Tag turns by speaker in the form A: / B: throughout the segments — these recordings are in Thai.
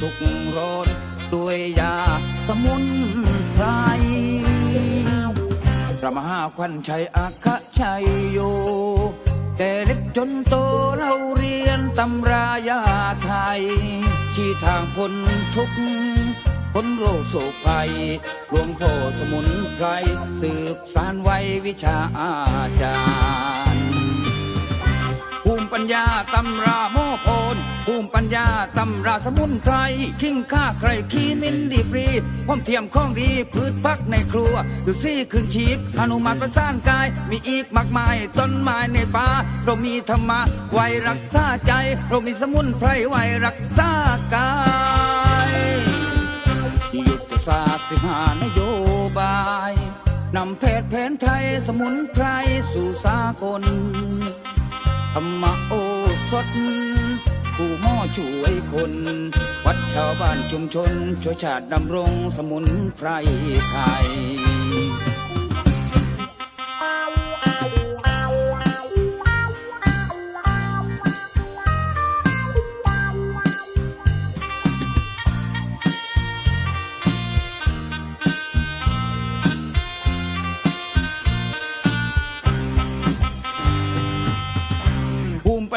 A: ทุกร้อนด้วยยาสมุนไพรพระมหาควันชัยอาคชัยโย แต่เล็กจนโตเราเรียนตำรายาไทย ชี้ทางพ้นทุกพ้นโรคโศกภัยหลวงพ่อสมุนไพรสืบสารไว้วิชาอาจารย์ ปัญญาตำราโมโพนภูมิปัญญาตำราสมุนไพรคิงค่าใครขี้มินดีปรีพร้อมเทียมข้องดีพืชพักในครัวดูซี่คืนชีพอนุมัติประสานกาย มีอีกมากมายต้นไม้ในป่าเรามีธรรมะไว้รักษาใจ เรามีสมุนไพรไว้รักษากายยุทธศาสตร์สิบห้านโยบายนำแพทย์แผนไทยสมุนไพรสู่สากล ธรรมโอสถผู้หม่อช่วยคน วัดชาวบ้านชุมชนช่วยชาติดำรงสมุนไพรไทย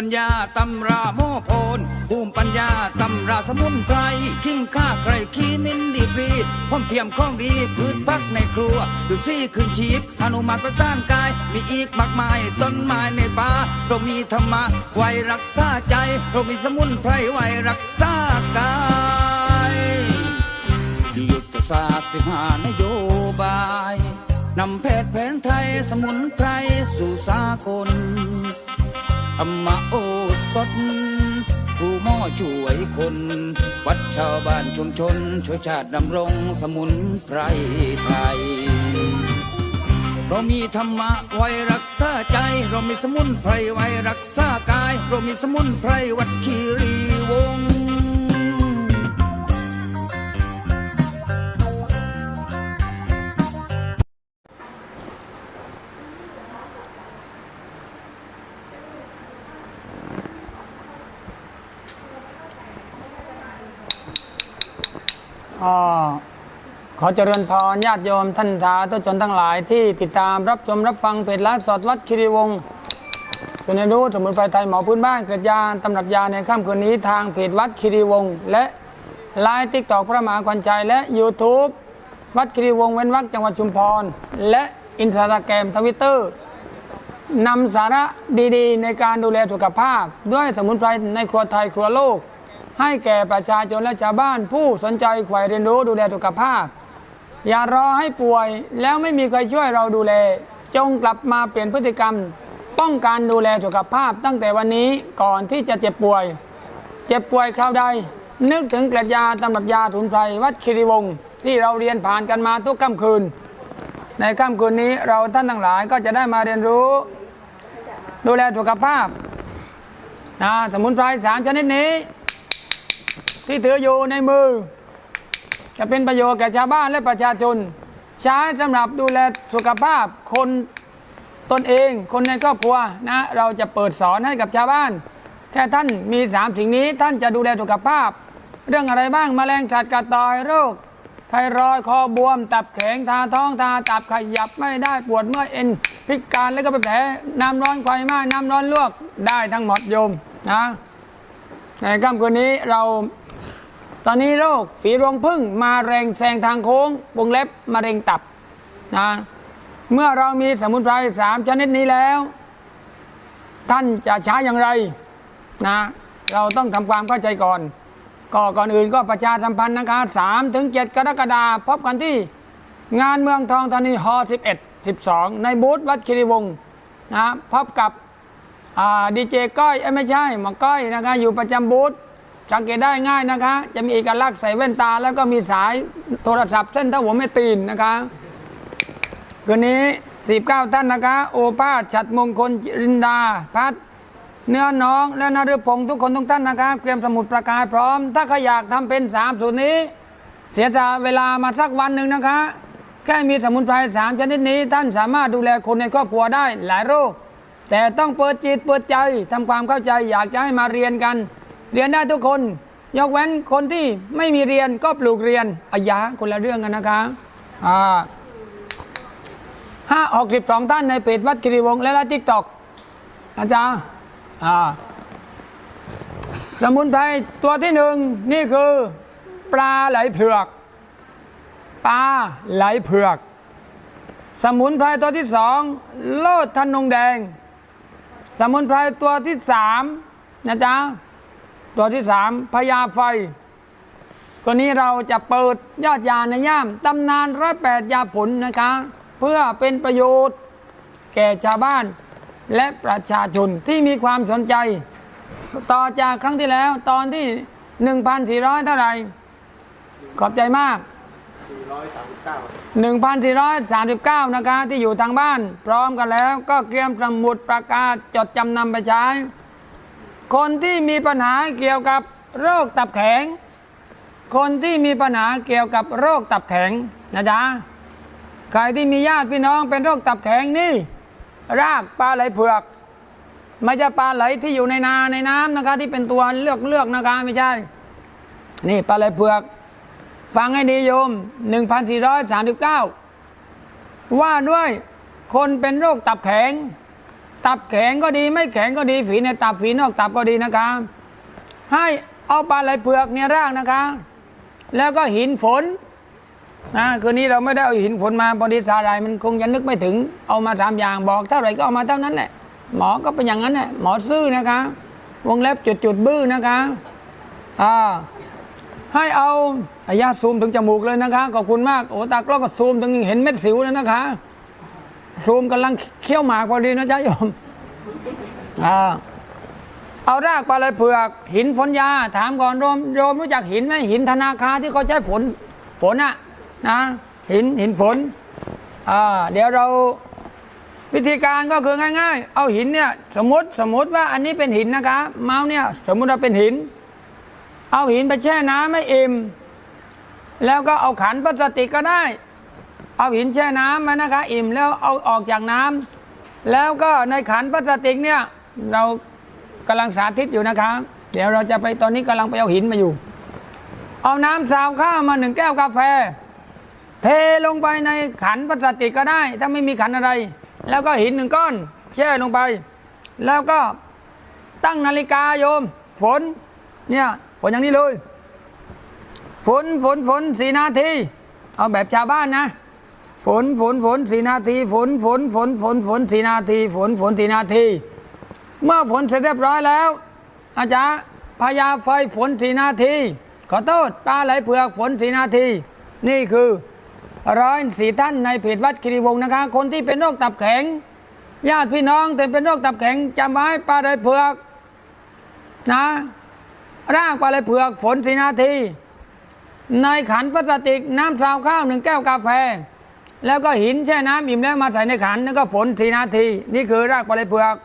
A: ปัญญาตำราโมโพนภูมิปัญญาตำราสมุนไพรคิงค่าใครขีนินดีปรีพร้อมเทียมของดีพืชพักในครัวดูซี่คืนชีพอนุมัติประสานกาย มีอีกมากมายต้นไม้ในป่าเรามีธรรมะไว้รักษาใจ เรามีสมุนไพรไว้รักษากายยุทธศาสตร์สิบหานโยบายนำแพทย์แผนไทยสมุนไพรสู่สากล ธรรมโอสถผู้หม่อช่วยคน วัดชาวบ้านชุมชน ช่วยชาติดำรงสมุนไพรไทย เรามีธรรมะไว้รักษาใจ เรามีสมุนไพรไว้รักษากาย เรามีสมุนไพรวัดคีรีวงศ์
B: ขอเจริญพรญาติโยมท่านสาธุชนทั้งหลายที่ติดตามรับชมรับฟังเพจไลฟ์สดวัดคิริวงศ์ส่วนในรู้สมุนไพรไทยหมอพื้นบ้านเกิดยาตำรับยาในค่ำคืนนี้ทางเพจวัดคิริวงศ์และไลน์ติ๊กตอกพระมหาควันชัยและ YouTube วัดคิริวงศ์เว้นวักจังหวัดชุมพร และอินสตาแกรมทวิตเตอร์นำสาระดีๆ ในการดูแลสุขภาพ ด้วยสมุนไพรในครัวไทยครัวโลก ให้แก่ประชาชนและชาวบ้านผู้สนใจใฝ่เรียนรู้ดูแลสุขภาพ อย่ารอให้ป่วยแล้วไม่มีใครช่วยเราดูแล จงกลับมาเปลี่ยนพฤติกรรม ป้องกันดูแลสุขภาพตั้งแต่วันนี้ก่อนที่จะเจ็บป่วย เจ็บป่วยคราวใด นึกถึงกล็ดยาตำรับยาถุนไพรวัดคิริวงศ์ที่เราเรียนผ่านกันมาทุกค่ำคืน ในค่ำคืนนี้เราท่านทั้งหลายก็จะได้มาเรียนรู้ ดูแลสุขภาพนะสมุนไพรสามชนิดนี้ ที่ถืออยู่ในมือ จะเป็นประโยชน์แก่ชาวบ้านและประชาชน ใช้สำหรับดูแลสุขภาพคนตนเอง คนในครอบครัวนะเราจะเปิดสอนให้กับชาวบ้าน แค่ท่านมีสามสิ่งนี้ท่านจะดูแลสุขภาพ เรื่องอะไรบ้างแมลงสัตว์กัดต่อยโรคไทรอยคอบวม ตับแข็งทาท้องทาตับขยับไม่ได้ปวดเมื่อยเอ็น พิการแล้วก็เป็นแผลน้ำร้อนไฟไหม้น้ำร้อนลวกได้ทั้งหมดโยมนะในค่ำคืนนี้เรา ตอนนี้โรคฝีรวงพึ่งมาแรงแซงทางโค้งวงเล็บมะเร็งตับนะเมื่อเรามีสมุนไพรสามชนิดนี้แล้ว ท่านจะใช้อย่างไรนะเราต้องทำความเข้าใจก่อนก็ก่อนอื่นก็ประชาสัมพันธ์นะคะสามถึงเจ็ดกรกฎาคมพบกันที่งานเมืองทองธานีฮอ11 12ในบูธวัดคิริวงศ์นะพบกับดีเจก้อยเอ้ยไม่ใช่หมอก้อยนะคะอยู่ประจำบูธ สังเกตได้ง่ายนะคะ จะมีเอกลักษณ์ใส่แว่นตา แล้วก็มีสายโทรศัพท์เส้นเท่าหัวไม่ตีนนะคะคืนนี้ 19 ท่านนะคะ โอภาสฉัดมงคลจรินดา พัดเนื้อน้องและนฤพงศ์ทุกคนทุกท่านนะคะเตรียมสมุดประกายพร้อม ถ้าใครอยากทำเป็น 3 สูตรนี้ เสียจะเวลามาสักวันหนึ่งนะคะ แค่มีสมุนไพรสามชนิดนี้ ท่านสามารถดูแลคนในครอบครัวได้หลายโรค แต่ต้องเปิดจิตเปิดใจทำความเข้าใจอยากจะให้มาเรียนกัน เรียนได้ทุกคน ยกเว้นคนที่ไม่มีเรียนก็ปลูกเรียนอายะคนละเรื่องกันนะคะอ่าห้าหกสิบสองท่านในเพจวัดกิริวงศ์และละทิกตอกอาจารย์อ่าสมุนไพรตัวที่หนึ่งนี่คือ ปลาไหลเผือกปลาไหลเผือก สมุนไพรตัวที่สองโลดทนงแดง สมุนไพรตัวที่สามนะจ๊ะ ตัวที่สามพญาไฟก็นี้เราจะเปิดยอดยาในย่ามตำนานร้อยแปดยาผลนะคะ เพื่อเป็นประโยชน์ แก่ชาวบ้านและประชาชนที่มีความสนใจ ต่อจากครั้งที่แล้วตอนที่ 1,400 เท่าไหร่ ขอบใจมาก 1,439 นะคะที่อยู่ทางบ้าน พร้อมกันแล้วก็เตรียมสมุดประกาศจดจำนำไปใช้ คนที่มีปัญหาเกี่ยวกับโรคตับแข็ง คนที่มีปัญหาเกี่ยวกับโรคตับแข็งนะจ๊ะใครที่มีญาติพี่น้องเป็นโรคตับแข็งนี่ รากปลาไหลเผือกไม่ใช่ปลาไหลที่อยู่ในนาในน้ำนะคะ ที่เป็นตัวเลือกเลือกๆนะคะไม่ใช่ นี่ปลาไหลเผือก ฟังให้ดีโยม 1439 ว่าด้วยคนเป็นโรคตับแข็ง ตับแข็งก็ดีไม่แข็งก็ดีฝีในตับฝีนอกตับก็ดีนะคะ ให้เอาปลาไหลเผือกเนี่ยร่างนะคะ แล้วก็หินฝนนะคืนนี้เราไม่ได้เอาหินฝนมาพอดีสาหรายมันคงจะนึกไม่ถึงเอามาสามอย่างบอกเท่าไหร่ก็เอามาเท่านั้นแหละหมอก็เป็นอย่างนั้นแหละหมอซื่อนะคะ วงเล็บจุดจุดบื้อนะคะอ่าให้เอาอายาซูมถึงจมูกเลยนะคะขอบคุณมากโอ้ตากล้องก็ซูมถึงเห็นเม็ดสิวแล้วนะคะ ซูมกำลังเคี้ยวหมากพอดีนะจ๊ะโยมเอารากปลาไหลเผือก หินฝนยา ถามก่อนโยมโยมรู้จักหินไหมหินธนาคารที่เขาใช้ฝนฝนอะนะหินหินฝนอ่าเดี๋ยวเราวิธีการก็คือง่าย ๆ เอาหินเนี่ยสมมติสมมติว่าอันนี้เป็นหินนะคะเมาส์เนี่ยสมมติว่าเป็นหิน เอาหินไปแช่น้ำไม่อิ่มแล้วก็เอาขันพลาสติกก็ได้ เอาหินแช่น้ำมานะคะ อิ่มแล้วเอาออกจากน้ำแล้วก็ในขันพลาสติกเนี่ย เรากำลังสาธิตอยู่นะคะ เดี๋ยวเราจะไปตอนนี้กำลังไปเอาหินมาอยู่ เอาน้ำสาวข้าวมาหนึ่งแก้วกาแฟ เทลงไปในขันพลาสติกก็ได้ ถ้าไม่มีขันอะไร แล้วก็หินหนึ่งก้อน แช่ลงไป แล้วก็ตั้งนาฬิกาโยม ฝนเนี่ยฝนอย่างนี้เลย ฝนฝนฝนสี่นาที เอาแบบชาวบ้านนะ ฝนฝนฝนสี่นาทีฝนฝนฝนฝนฝนสี่นาทีฝนฝนสี่นาที เมื่อฝนเสร็จเรียบร้อยแล้ว อาจารย์พยาไฟฝนสี่นาที ขอโทษปลาไหลเผือกฝนสี่นาที นี่คือร้อยสี่ท่านในเพจวัดคิริวงศ์นะคะ คนที่เป็นโรคตับแข็ง ญาติพี่น้องแต่เป็นโรคตับแข็งจำไว้ปลาไหลเผือกนะร่างปลาไหลเผือกฝนสีนาที ในขันพลาสติกน้ำซาวข้าวหนึ่งแก้วกาแฟ แล้วก็หินแช่น้ำอิ่มแล้วมาใส่ในขันแล้วก็ฝนสีนาที นี่คือรากปลาไหลเผือก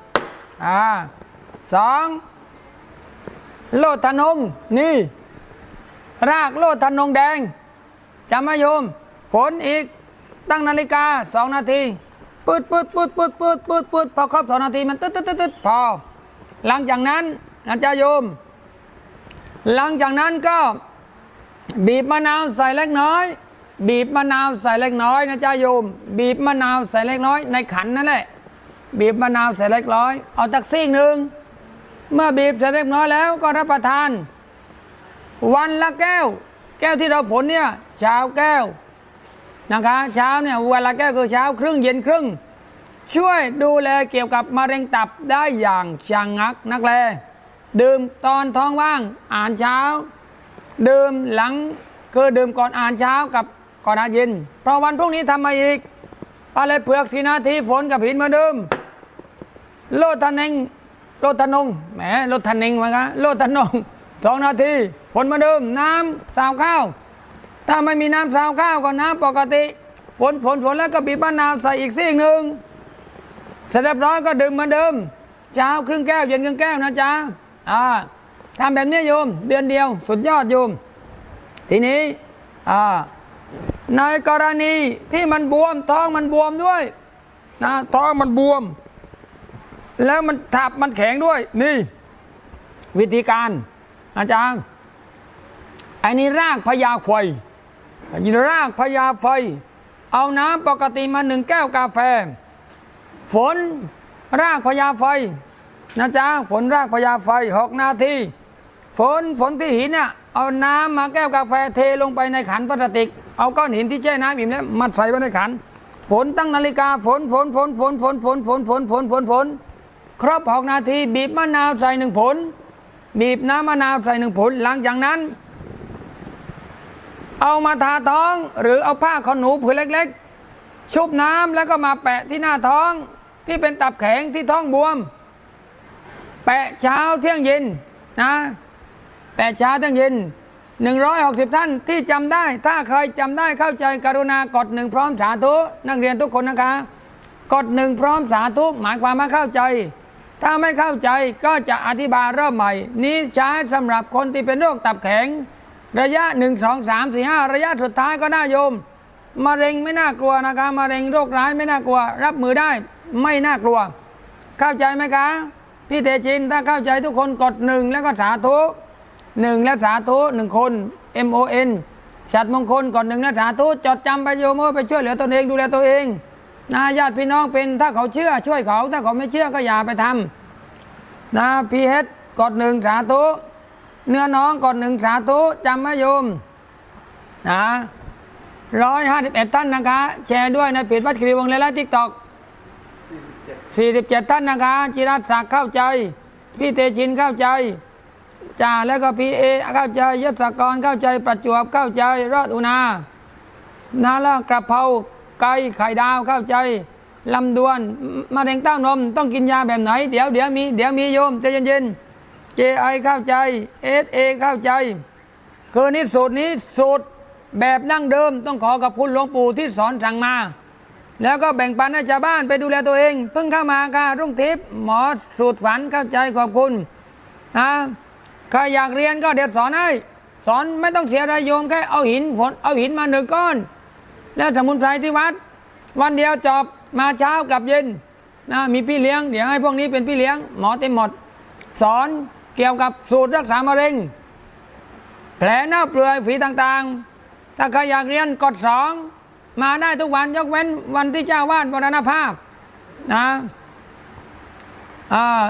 B: อ่าสองโลดทนงนี่ รากโลดทนงแดงจำไหมโยม ฝนอีกตั้งนาฬิกาสองนาทีปืดปืดปืดปืดปืดปืดปืดพอครบสองนาทีมันตึ๊ดตึ๊ดตึ๊ดตึ๊ดพอ หลังจากนั้นนะจ๊ะโยม หลังจากนั้นก็บีบมะนาวใส่เล็กน้อย บีบมะนาวใส่เล็กน้อยนะจ๊ะโยม บีบมะนาวใส่เล็กน้อย ในขันนั่นแหละ บีบมะนาวใส่เล็กน้อย เอาตักซีกหนึ่งเมื่อบีบเสร็จเล็กน้อยแล้วก็รับประทาน วันละแก้ว แก้วที่เราผลเนี่ยเช้าแก้วนะคะเช้าเนี่ยวันละแก้วคือเช้าครึ่งเย็นครึ่ง ช่วยดูแลเกี่ยวกับมะเร็งตับได้อย่างชังงักนักแลดื่มตอนท้องว่างอ่านเช้า ดื่มหลังคือดื่มก่อนอ่านเช้ากับ ก่อนอ่าย็นเพราะวันพรุ่งนี้ทำมาอีกอะไรเผือกสีนาทีฝนกับหินเหมือนเดิม โลดทันเองโลดทนงแหมโลดทันเองมาครับโลดทนงสองนาทีฝนเหมือนเดิม น้ำสาวข้าว ถ้าไม่มีน้ำสาวข้าวก็น้ำปกติ ฝนฝนฝนแล้วก็บีบมะนาวใส่อีกซีกหนึ่งเสร็จเรียบร้อยก็ดื่มเหมือนเดิม เช้าครึ่งแก้วเย็นครึ่งแก้วนะจ๊ะอ่าทำแบบนี้โยม เดือนเดียว สุดยอดโยม ทีนี้อ่า ในกรณีที่มันบวม ท้องมันบวมด้วยนะท้องมันบวม แล้วมันทับมันแข็งด้วย นี่ วิธีการ อาจารย์อันนี้รากพญาไฟอันนี้รากพญาไฟ เอาน้ำปกติมาหนึ่งแก้วกาแฟ ฝนรากพญาไฟนะจ๊ะฝนรากพญาไฟหกนาทีฝนฝนที่หินเนี่ย เอาน้ำมาแก้วกาแฟเทลงไปในขันพลาสติก เอาก้อนหินที่แช่น้ำอิ่มแล้วมัดใส่ไว้ในขัน ฝนตั้งนาฬิกาฝนฝนฝนฝนฝนฝนฝนฝนฝนฝนฝนครบหกนาทีบีบมะนาวใส่หนึ่งผล บีบน้ำมะนาวใส่หนึ่งผล หลังจากนั้น เอามาทาท้องหรือเอาผ้าขนหนูผืนเล็ก ๆ ชุบน้ำแล้วก็มาแปะที่หน้าท้องที่เป็นตับแข็งที่ท้องบวม แปะเช้าเที่ยงเย็นนะ แปะเช้าที่ยงเย็น 160 ท่านที่จำได้ ถ้าใครจำได้เข้าใจกรุณากดหนึ่งพร้อมสาธุนักเรียนทุกคนนะคะ กดหนึ่งพร้อมสาธุหมายความว่าเข้าใจ ถ้าไม่เข้าใจก็จะอธิบายรอบใหม่ นี้ใช้สำหรับคนที่เป็นโรคตับแข็ง ระยะ 1 2 3 4 5 ระยะสุดท้ายก็ได้โยมมะเร็งไม่น่ากลัวนะคะมะเร็งโรคร้ายไม่น่ากลัว รับมือได้ไม่น่ากลัว เข้าใจไหมคะ พี่เตจินถ้าเข้าใจทุกคนกดหนึ่งแล้วก็สาธุ หนึ่งและสาธุหนึ่งคน M O N ฉัดมงคลกดหนึ่งและสาธุจดจำไปโยมเมื่อไปช่วยเหลือตนเองดูแลตัวเองนะญาติพี่น้องเป็นถ้าเขาเชื่อช่วยเขา ถ้าเขาไม่เชื่อก็อย่าไปทำนะพีเฮดกดหนึ่งสาธุเนื้อน้องกดหนึ่งสาธุจำไหมโยมนะร้อยห้าสิบเอ็ดท่านนะคะ แชร์ด้วยในเพจวัดคีรีวงศ์และทิกตอก47ท่านนะคะจิรัตศักดิ์เข้าใจ พี่เตชินเข้าใจ จ่าแล้วก็พีเอเข้าใจยศกรเข้าใจประจวบเข้าใจรอดอุณานาละกระเพราไก่ไข่ดาวเข้าใจลำดวนมะเร็งเต้านมต้องกินยาแบบไหน เดี๋ยวเดี๋ยวมีเดี๋ยวมีโยมใจเย็นๆเจไอเข้าใจเอสเอเข้าใจ คือนี่สูตรนี้สูตรแบบดั้งเดิมต้องขอกับคุณหลวงปู่ที่สอนสั่งมา แล้วก็แบ่งปันให้ชาวบ้านไปดูแลตัวเอง เพิ่งเข้ามาค่ะรุ่งทิพย์หมอสูตรฝันเข้าใจขอบคุณนะ ใครอยากเรียนก็เดี๋ยวสอนให้สอนไม่ต้องเสียรายโยมแค่เอาหินฝนเอาหินมาหนึ่งก้อน แล้วสมุนไพรที่วัด วันเดียวจบมาเช้ากลับเย็นนะมีพี่เลี้ยงเดี๋ยวให้พวกนี้เป็นพี่เลี้ยงหมอเต็มหมด สอนเกี่ยวกับสูตรรักษามะเร็ง แผลเน่าเปลือยฝีต่างๆ ถ้าใครอยากเรียนกดสองมาได้ทุกวันยกเว้นวันที่เจ้าวาดมรณภาพนะอ่า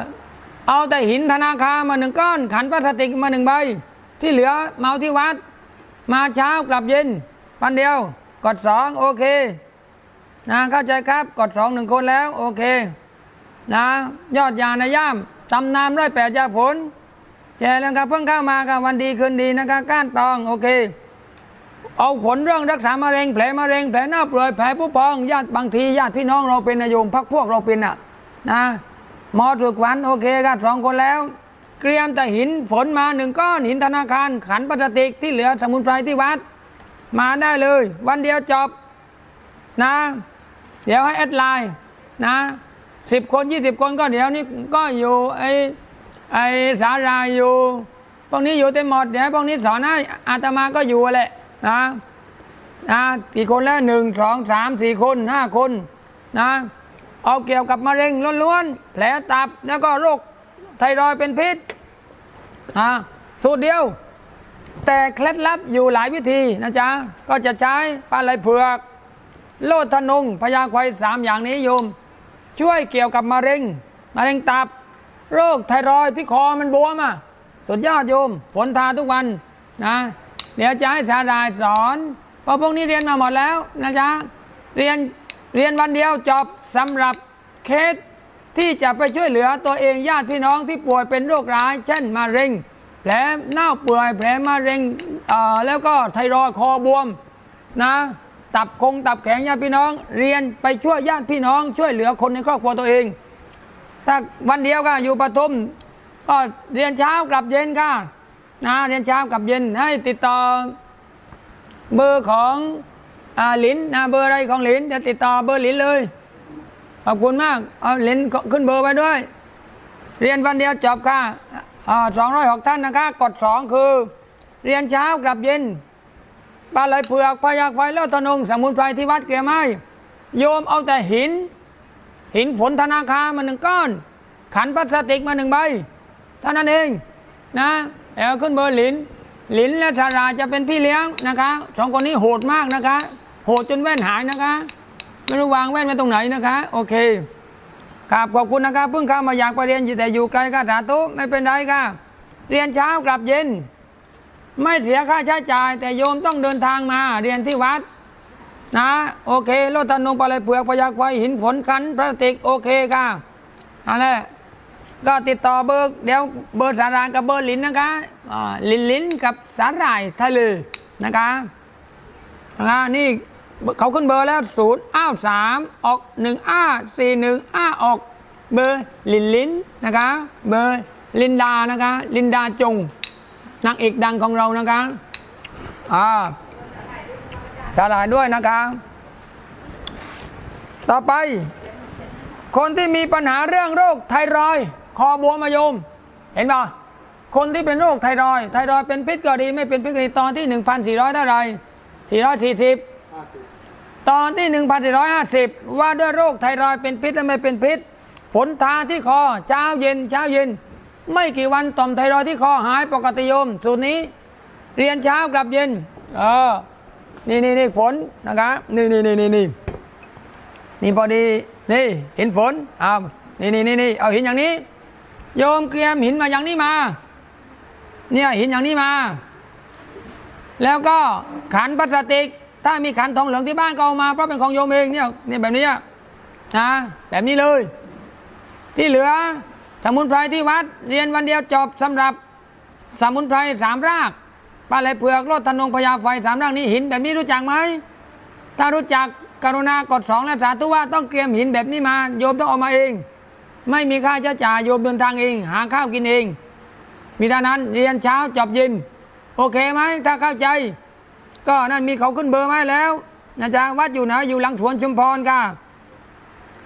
B: เอาแต่หินธนาคารมาหนึ่งก้อน ขันพลาสติกมาหนึ่งใบ ที่เหลือเมาที่วัด มาเช้ากลับเย็นวันเดียวกดสองโอเคนะเข้าใจครับกดสองหนึ่งคนแล้วโอเคนะยอดยาในย่ามตำนามร้อยแปดยาฝนแชร์แล้วครับเพิ่งเข้ามาครับวันดีคืนดีนะครับก้านตองโอเค เอาผลเรื่องรักษามะเร็งแผลมะเร็งแผลเน่าเปื่อยแผลผู้พองญาติบางทีญาติพี่น้องเราเป็นนายโยมพักพวกเราเป็นอะนะ มอถูกฝันโอเคกันสองคนแล้ว เกรียมแต่หินฝนมาหนึ่งก้อนหินธนาคาร ขันพลาสติกที่เหลือสมุนไพรที่วัด มาได้เลย วันเดียวจบนะ เดี๋ยวให้แอดไลน์นะสิบคนยี่สิบคนก็เดี๋ยวนี้ก็อยู่ไอไอสาราอยู่พวกนี้อยู่เต็มหมดเดี๋ยวพวกนี้สอนให้อาตมาก็อยู่แหละนะนะกี่คนแล้วหนึ่งสองสามสี่คนห้าคนนะ เอาเกี่ยวกับมะเร็งล้วนๆ แผลตับแล้วก็โรคไทรอยด์เป็นพิษอะสูตรเดียว แต่เคล็ดลับอยู่หลายวิธีนะจ๊ะ ก็จะใช้ปลาไหลเผือก โลดทนงพยาควายสามอย่างนี้โยม ช่วยเกี่ยวกับมะเร็งมะเร็งตับ โรคไทรอยด์ที่คอมันบวมอะสุดยอดโยม ฝนทาทุกวันนะเดี๋ยวจะให้สาดายสอนเพราะพวกนี้เรียนมาหมดแล้วนะจ๊ะเรียนเรียนวันเดียวจบ สำหรับเคสที่จะไปช่วยเหลือตัวเองญาติพี่น้องที่ป่วยเป็นโรคร้าย เช่นมะเร็งแผลเน่าเปื่อยแผลมะเร็งแล้วก็ไทรอยด์คอบวมนะตับคงตับแข็งญาติพี่น้อง เรียนไปช่วยญาติพี่น้อง ช่วยเหลือคนในครอบครัวตัวเอง ถ้าวันเดียวก็อยู่ปทุมก็เรียนเช้ากลับเย็นค่ะนะเรียนเช้ากลับเย็นให้ติดต่อเบอร์ของอาหลินนะเบอร์อะไรของหลินจะติดต่อเบอร์หลินเลย ขอบคุณมาก เอาหลินขึ้นเบอร์ไว้ด้วย เรียนวันเดียวจบค่ะสองร้อยหกท่านนะคะ กดสองคือ เรียนเช้ากลับเย็นปลาไหลเผือกพยากไฟแล้วตะนงสมุนไพรที่วัดเกลียไม้โยมเอาแต่หิน หินฝนธนาคารมาหนึ่งก้อน ขันพลาสติกมาหนึ่งใบเท่านั้นเองนะเอาขึ้นเบอร์หลินหลินและชาราจะเป็นพี่เลี้ยงนะคะสองคนนี้โหดมากนะคะ โหดจนแว่นหายนะคะ ไม่รู้วางแว่นไว้ตรงไหนนะคะ โอเคครับขอบคุณนะครับเพิ่งเข้ามาอยากไปเรียนแต่อยู่ไกลค่ะสาธุไม่เป็นไรค่ะ เรียนเช้ากลับเย็น ไม่เสียค่าใช้จ่าย แต่โยมต้องเดินทางมาเรียนที่วัดนะโอเคโลดธนงปลาไหลเปลือกพยักไฟหินฝนคันพลาสติกโอเคค่ะเอะไรก็ติดต่อเบอร์เดี๋ยวเบอร์สารางกับเบอร์ลินนะคะอ่าลินลินกับสารายทะเลนะคะนะคะนี่ เขาขึ้นเบอร์แล้วศูนย์อ้าวสามออกหนึ่งอ้าสี่หนึ่งอ้าออก เบอร์ลินลินนะคะ เบอร์ลินดานะคะ ลินดาจงนางเอกดังของเรานะคะอ่าสาหร่ายด้วยนะคะ ต่อไป คนที่มีปัญหาเรื่องโรคไทรอยคอบวมมายม เห็นป่ะคนที่เป็นโรคไทรอยไทรอยเป็นพิษก็ดี ไม่เป็นพิษก็ดีตอนที่ 1,400เท่าไหร่440 ตอนที่ 1,450 ว่าด้วยโรคไทรอยด์เป็นพิษและไม่เป็นพิษ ฝนทาที่คอเช้าเย็นเช้าเย็น ไม่กี่วันต่อมไทรอยด์ที่คอหายปกติโยม สูตรนี้ เรียนเช้ากลับเย็นเออนี่นี่นี่ฝนนะครับนี่นี่นี่นี่นี่นี่พอดีนี่เห็นฝนอ้าวนี่นี่นี่นี่เอาหินอย่างนี้ โยมเกรียมหินมาอย่างนี้มา เนี่ยหินอย่างนี้มา แล้วก็ขันพลาสติก ถ้ามีขันทองเหลืองที่บ้านก็เอามาเพราะเป็นของโยมเองเนี่ยเนี่ยแบบนี้อะนะแบบนี้เลย ที่เหลือสมุนไพรที่วัด เรียนวันเดียวจบสำหรับสมุนไพรสามรากปลาไหลเผือกโลดธนงพญาไฟสามร่างนี้หินแบบนี้รู้จักไหมถ้ารู้จักกรุณากดสองและสาธุว่าต้องเตรียมหินแบบนี้มา โยมต้องเอามาเอง ไม่มีค่าใช้จ่ายโยมเดินทางเอง หาข้าวกินเอง มีเท่านั้นเรียนเช้าจบเย็น โอเคไหมถ้าเข้าใจ ก็นั่นมีเขาขึ้นเบอร์ไว้แล้วนะจ๊ะวัดอยู่ไหนอยู่หลังสวนชุมพรค่ะ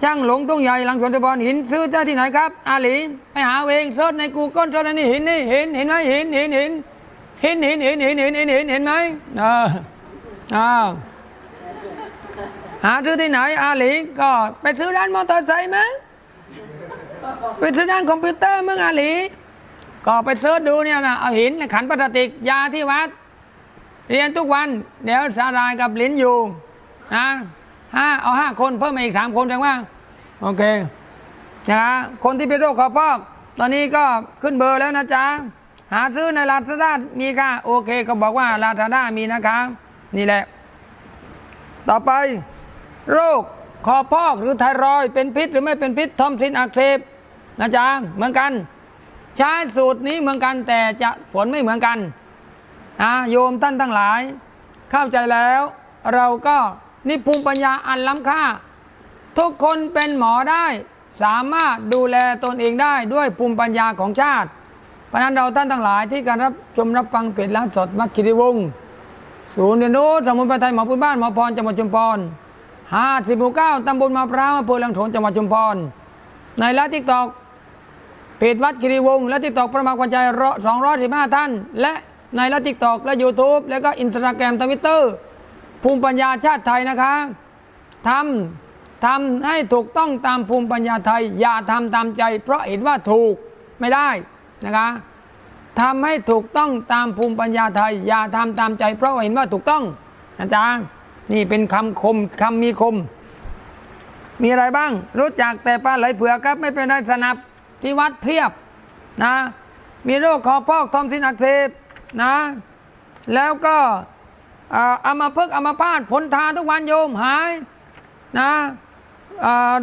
B: ช่างหลงตุ้งใหญ่หลังสวนชุมพรหินซื้อได้ที่ไหนครับ อาหลีไปหาเองเซิร์ชในกูเกิลเซิร์ชในนี่หินนี่ห็นเห็นไหมห็นห็นห็นห็นห็นห็นห็นเห็นห็นเห็นเห็นไหมอ่าอ่าหาซื้อที่ไหนอาหลีก็ไปซื้อร้านมอเตอร์ไซค์มั้งไปซื้อร้านคอมพิวเตอร์มึงอาหลีก็ไปเสิร์ชดูเนี่ยนะเอาหินขันพลาสติกยาที่วัด เรียนทุกวัน เดี๋ยวสารายกับลิ้นอยู่นะห้าเอาห้าคนเพิ่มมาอีกสามคนจังว่าโอเคนะฮะคนที่เป็นโรคคอพอกตอนนี้ก็ขึ้นเบอร์แล้วนะจ๊ะหาซื้อในลาซาด้ามีค่ะโอเค ก็บอกว่าลาซาด้ามีนะคะนี่แหละ ต่อไป โรคคอพอกหรือไทรอยเป็นพิษหรือไม่เป็นพิษทอมซินอักเสบนะจ๊ะเหมือนกัน ใช้สูตรนี้เหมือนกันแต่จะผลไม่เหมือนกัน นะโยมท่านทั้งหลาย เข้าใจแล้ว เราก็นี่ภูมิปัญญาอันล้ำค่า ทุกคนเป็นหมอได้ สามารถดูแลตนเองได้ด้วยภูมิปัญญาของชาติ เพราะนั้นเราท่านทั้งหลายที่การรับชมรับฟังเพจไลฟ์สดมัคคิริวงศ์ศูนย์เรียนรู้สมุนไพรไทยหมอพื้นบ้านหมอพรจังหวัดชุมพรห้าสิบหมู่เก้าตำบลมะพร้าวอำเภอลังโถนจังหวัดชุมพร ในลฟ์ทิกตอกเพจวัดกิริวงศ์และทิกตอกประมาณกวันใจสองร้อยสิบห้าท่าน และ ในละทิกตอกและ YouTube แล้วก็อินสตาแกรมทวิตเตอร์ภูมิปัญญาชาติไทยนะคะทำทำให้ถูกต้องตามภูมิปัญญาไทย อย่าทำตามใจ เพราะเห็นว่าถูกไม่ได้นะคะทำให้ถูกต้องตามภูมิปัญญาไทย อย่าทำตามใจ เพราะเห็นว่าถูกต้องนะจ๊ะนี่เป็นคำคมคำมีคม มีอะไรบ้าง รู้จักแต่ปลาไหลเผือกครับไม่เป็นไรสนับที่วัดเพียบนะมีโรคคอพอกทอมซินอักเสบ นะ แล้วก็เอามาพึกษ์อามาพาตผลทาทุกวันโยมหายนะ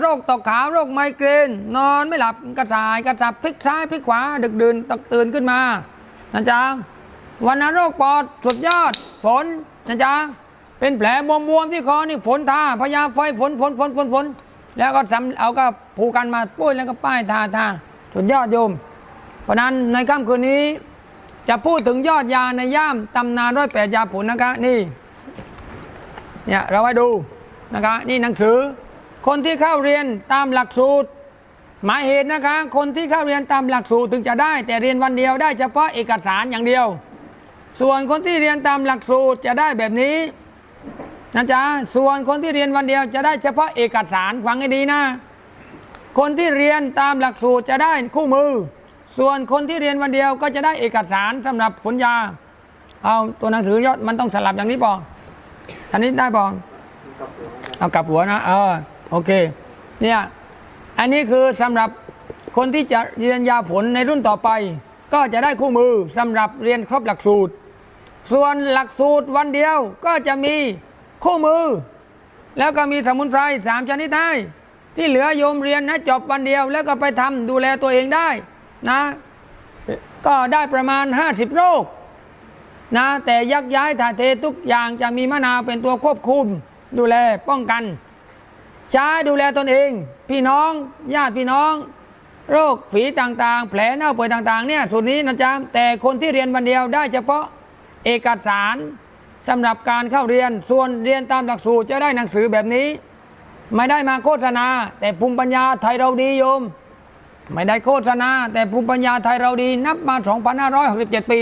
B: โรคตกขาวโรคไมเกรน นอนไม่หลับกระสายกระสับพลิกซ้ายพลิกขวา ดึกดื่นตกตื่นขึ้นมานะจ๊ะวันนโรคปอดสุดยอดฝนนะจ๊ะเป็นแผลบวมๆที่คอนี่ฝนทาพยาไฟฝนฝนฝนฝนฝนแล้วก็สำเอาก็ผูกกันมาปุ้ยแล้วก็ป้ายทาทาสุดยอดโยม เพราะนั้นในค่ำคืนนี้ จะพูดถึงยอดยาในย่ามตำนานร้อยแปดยาผลนะคะนี่เนี่ยเราไว้ดูนะคะนี่หนังสือ คนที่เข้าเรียนตามหลักสูตร หมายเหตุนะคะ คนที่เข้าเรียนตามหลักสูตรถึงจะได้ แต่เรียนวันเดียวได้เฉพาะเอกสารอย่างเดียว ส่วนคนที่เรียนตามหลักสูตรจะได้แบบนี้นะจ๊ะส่วนคนที่เรียนวันเดียวจะได้เฉพาะเอกสารฟังให้ดีนะ คนที่เรียนตามหลักสูตรจะได้คู่มือ ส่วนคนที่เรียนวันเดียวก็จะได้เอกสารสำหรับผลยา เอาตัวหนังสือยอดมันต้องสลับอย่างนี้ปออันนี้ได้ปองเอากลับหัวนะ เออโอเค เนี่ย อันนี้คือสำหรับคนที่จะเรียนยาฝนในรุ่นต่อไป ก็จะได้คู่มือสำหรับเรียนครบหลักสูตร ส่วนหลักสูตรวันเดียวก็จะมีคู่มือ แล้วก็มีสมุนไพรสามชนิดให้ที่เหลือโยมเรียนนะจบวันเดียว แล้วก็ไปทำดูแลตัวเองได้ นะ ก็ได้ประมาณ 50 โรคนะแต่ยักย้ายถ่ายเททุกอย่างจะมีมะนาวเป็นตัวควบคุม ดูแลป้องกันใช้ดูแลตนเอง พี่น้องญาติพี่น้อง โรคฝีต่างๆ แผลเน่าเปื่อยต่างๆเนี่ยส่วนนี้นะจ๊ะแต่คนที่เรียนวันเดียวได้เฉพาะเอกสารสำหรับการเข้าเรียนส่วนเรียนตามหลักสูตรจะได้หนังสือแบบนี้ ไม่ได้มาโฆษณา แต่ภูมิปัญญาไทยเราดีโยม ไม่ได้โฆษณา แต่ภูมิปัญญาไทยเราดีนับมา 2567 ปี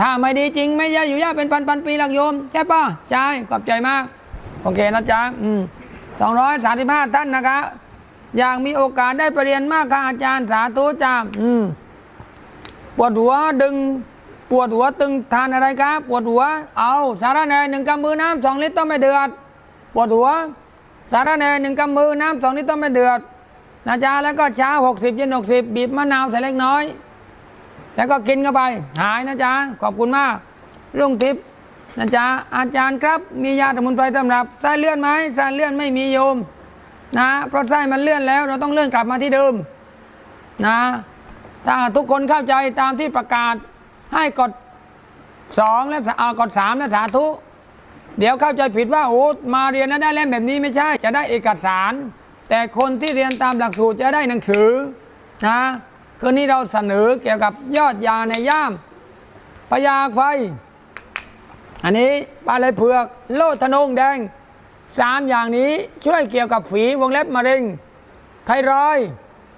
B: ถ้าไม่ดีจริง ไม่ยาอยู่ยากเป็นพันพันปีหลักโยม ใช่ปะใช่ขอบใจมาก โอเคนะจ๊ะอืม235ท่านนะครับอยากมีโอกาสได้ไปเรียนมากค่ะอาจารย์สาธุจ้าอืมปวดหัวดึงปวดหัวตึงทานอะไรครับปวดหัว เอาสารแหน่หนึ่งกำมือน้ำสองลิตรต้องไม่เดือด ปวดหัว สารแหน่หนึ่งกำมือน้ำสองลิตรต้องไม่เดือด นะจ๊ะแล้วก็เช้าหกสิบเย็นหกสิบบีบมะนาวใส่เล็กน้อย แล้วก็กินเข้าไป หายนะจ๊ะขอบคุณมากรุ่งทิพย์นะจ๊ะอาจารย์ครับ มียาสมุนไพรสำหรับไส้เลื่อนไหมไส้เลื่อนไม่มีโยม นะเพราะไส้มันเลื่อนแล้วเราต้องเลื่อนกลับมาที่เดิมนะถ้าทุกคนเข้าใจตามที่ประกาศให้กดสองและอากดสามและสาธุ เดี๋ยวเข้าใจผิดว่าโอ้มาเรียนแล้วได้เล่มแบบนี้ไม่ใช่ จะได้เอกสาร แต่คนที่เรียนตามหลักสูตรจะได้หนังสือนะคืนนี้เราเสนอเกี่ยวกับยอดยาในย่ามพยาไฟ อันนี้ปลาไหลเผือก โลดทนงแดงสามอย่างนี้ช่วยเกี่ยวกับฝีวงเล็บมะเร็งไทรอย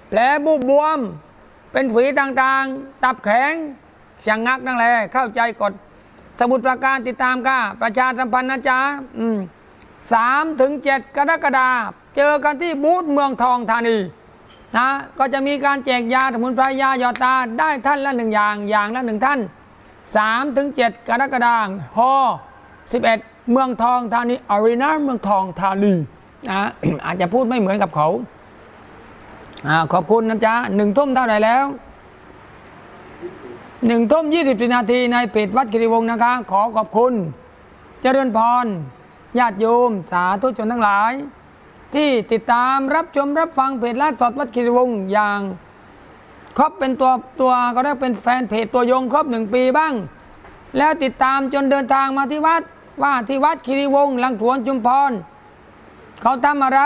B: แผลบุบบวม เป็นฝีต่างๆ ตับแข็งช่างงักนั่งแหละเข้าใจกฎสมุดประการติดตามก้าประชาสัมพันธ์นะจ๊ะสามถึงเจ็ดกรกฎาคม เจอกันที่บูธเมืองทองธานีนะก็จะมีการแจกยาสมุนไพรยาหยอดตาได้ท่านละหนึ่งอย่างอย่างละหนึ่งท่านสามถึงเจ็ดกรกฎาคมฮอสิบเอ็ดเมืองทองธานีอารีนาเมืองทองธานีนะอาจจะพูดไม่เหมือนกับเขาอขอบคุณนะจ๊ะหนึ่งทุ่มเท่าไหร่แล้วหนึ่งทุ่มยี่สิบนาทีในเพจวัดกิริวงศ์นะคะ ขอขอบคุณ เจริญพรญาติโยม สาธุชนทั้งหลาย ที่ติดตามรับชมรับฟังเพจลฟ์สดวัดกิริวงศ์อย่างครบเป็นตัวตัวก็ได้เป็นแฟนเพจตัวยงครบหนึ่งปีบ้าง แล้วติดตามจนเดินทางมาที่วัดว่าที่วัดคิริวงศ์ลังถวนจุมพร เขาทำอะไร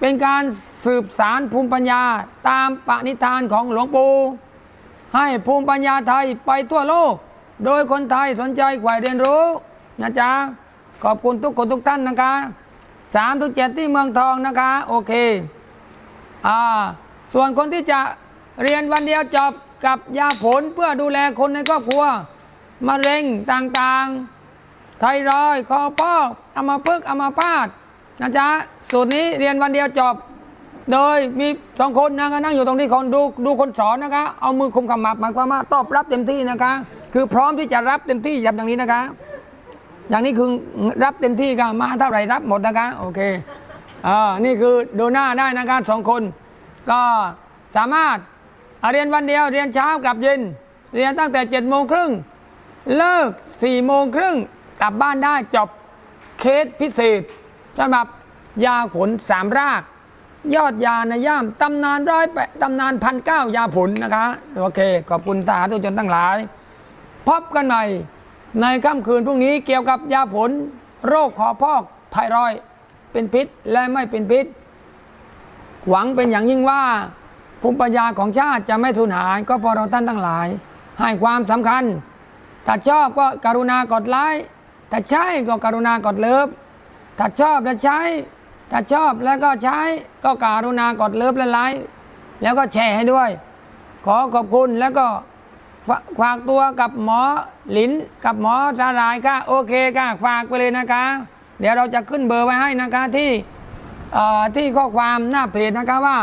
B: เป็นการสืบสารภูมิปัญญาตามปณิธานของหลวงปู่ให้ภูมิปัญญาไทยไปทั่วโลก โดยคนไทยสนใจใฝ่เรียนรู้นะจ๊ะขอบคุณทุกคนทุกท่านนะคะ สามถึงเจ็ดที่เมืองทองนะคะ โอเคอ่าส่วนคนที่จะเรียนวันเดียวจบกับยาผลเพื่อดูแลคนในครอบครัวมะเร็งต่างๆ ไทรอยด์คอพอกอัมาพึกอัมาพาตนะจ๊ะสูตรนี้เรียนวันเดียวจบ โดยมีสองคนนะคะนั่งอยู่ตรงนี้คนดูดูคนสอนนะคะ เอามือคุมขมับหมายความว่าตอบรับเต็มที่นะคะ คือพร้อมที่จะรับเต็มที่แบบอย่างนี้นะคะ อย่างนี้คือรับเต็มที่ค่ะมาเท่าไหร่รับหมดนะคะโอเคอ่านี่คือดูหน้าได้นะคะสองคน ก็สามารถเรียนวันเดียวเรียนเช้ากลับเย็น เรียนตั้งแต่เจ็ดโมงครึ่งเลิกสี่โมงครึ่งกลับบ้านได้จบเคสพิเศษสำหรับยาขนสามราก ยอดยาในย่ามตำนานร้อยแปตำนานพันเก้ายาฝนนะคะ โอเค ขอบคุณทหาทุกชนทั้งหลาย พบกันใหม่ ในค่ำคืนพรุ่งนี้เกี่ยวกับยาฝน โรคคอพอกไทรอยเป็นพิษและไม่เป็นพิษ หวังเป็นอย่างยิ่งว่าภูมิปัญญาของชาติจะไม่สูญหาย ก็เพอเราท่านทั้งหลาย ให้ความสำคัญ ถ้าชอบก็กรุณากดไลค์ถ้าใช่ก็กรุณากดเลิฟถ้าชอบและใช้ ถ้าชอบแล้วก็ใช้ก็การุณากดเลิฟและไลค์แล้วก็แชร์ให้ด้วย ขอขอบคุณแล้วก็ ฝากตัวกับหมอหลินกับหมอสาหรายค่ะโอเคค่ะฝากไปเลยนะคะ เดี๋ยวเราจะขึ้นเบอร์ไว้ให้นะคะที่ที่ข้อความหน้าเพจนะคะว่า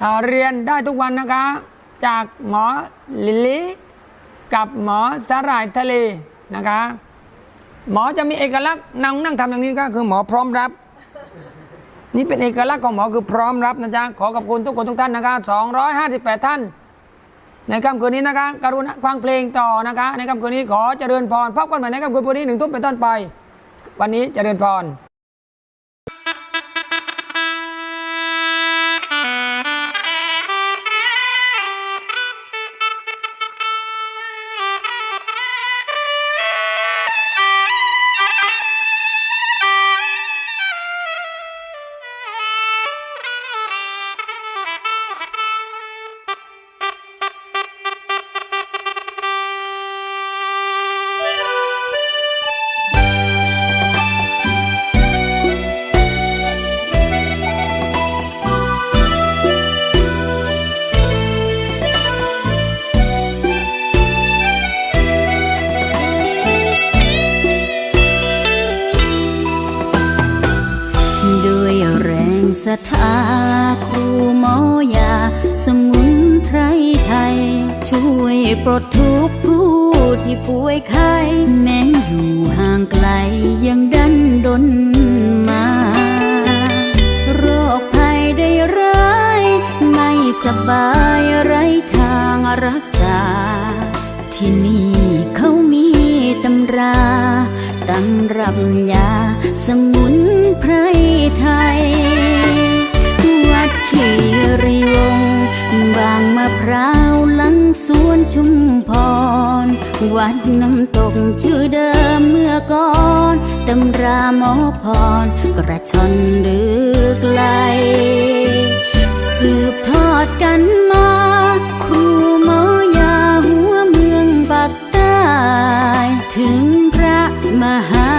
B: เอ่อเรียนได้ทุกวันนะคะ จากหมอลิลลี่กับหมอสาหร่ายทะเลนะคะ หมอจะมีเอกลักษณ์นั่งนั่งทำอย่างนี้ก็คือหมอพร้อมรับ นี่เป็นเอกลักษณ์ของหมอคือพร้อมรับนะจ๊ะขอขอบคุณทุกคนทุกท่านนะคะ258 ท่าน ในค่ำคืนนี้นะคะกรุณาฟังเพลงต่อนะคะ ในค่ำคืนนี้ขอเจริญพรพบกันใหม่ในค่ำคืนวันนี้หนึ่งทุ่มเป็นต้นไป วันนี้เจริญพร
C: ปลดทุกผู้ที่ป่วยไข้แม้อยู่ห่างไกลยังดันดนมา โรคภัยได้ร้าย ไม่สบายไรทางรักษา ที่นี่เขามีตำราตำรับยาสมุนไพรไทย วัดขีรีวงศ์ บางมะพร้าวลังสวนชุมพร วัดน้ำตกชื่อเดิมเมื่อก่อนตำรามอพร กระชอนดึกไกล สืบทอดกันมา ครูหมอยาหัวเมืองปักใต้ถึงพระมหา